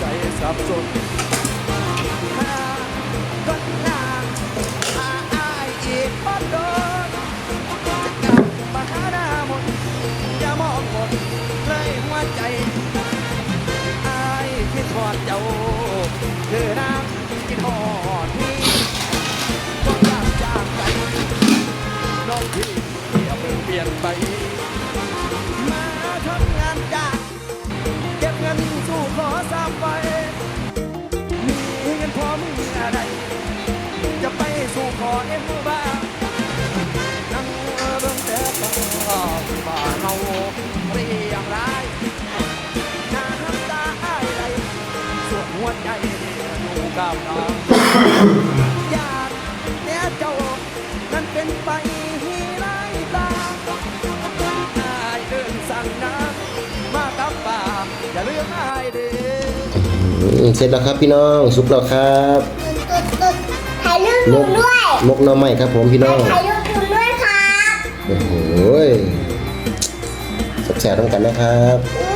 ยู่บ้านต้นนี้เจ้าคือเสียนั้นน้องนำตายเอได้ป่าบอกพวเธอแม่คนทำย่อยเด็กอ้อยอ้อยยามมือได้น้องคือสิกุมใจสับสนนานอาอายอีกบ่โดนจะกลับมาหาหน้ามนต์อย่ามองหมดเลยหัวใจอายคิดทอดเจ้าเธอน้ำคิดทอดพี่ก็อยากจากไปน้องพี่เพิ่งเปลี่ยนไปมา อะไร จะไปสู่ขอเอ็มบ้างนั่งเบิ่งแต่ตองบ้าเราเรียงรายน้ำตาอ้ายไหลส่วนหัวใจอยู่กับน้องอยากแน่เจ้านั้นเป็นไปไร้ตาอ้ายเดินสั่งน้ำมากับป่าอย่าเลือกอ้ายเด้อ เสร็จแล้วครับพี่น้อง สุกแล้วครับ ถ่ายรูปหนูด้วยมกหน้ำใหม่ครับผมพี่น้องถ่ายรูปหนูด้วยครับ โอ้โหยแสบๆทั้งกันนะครับว้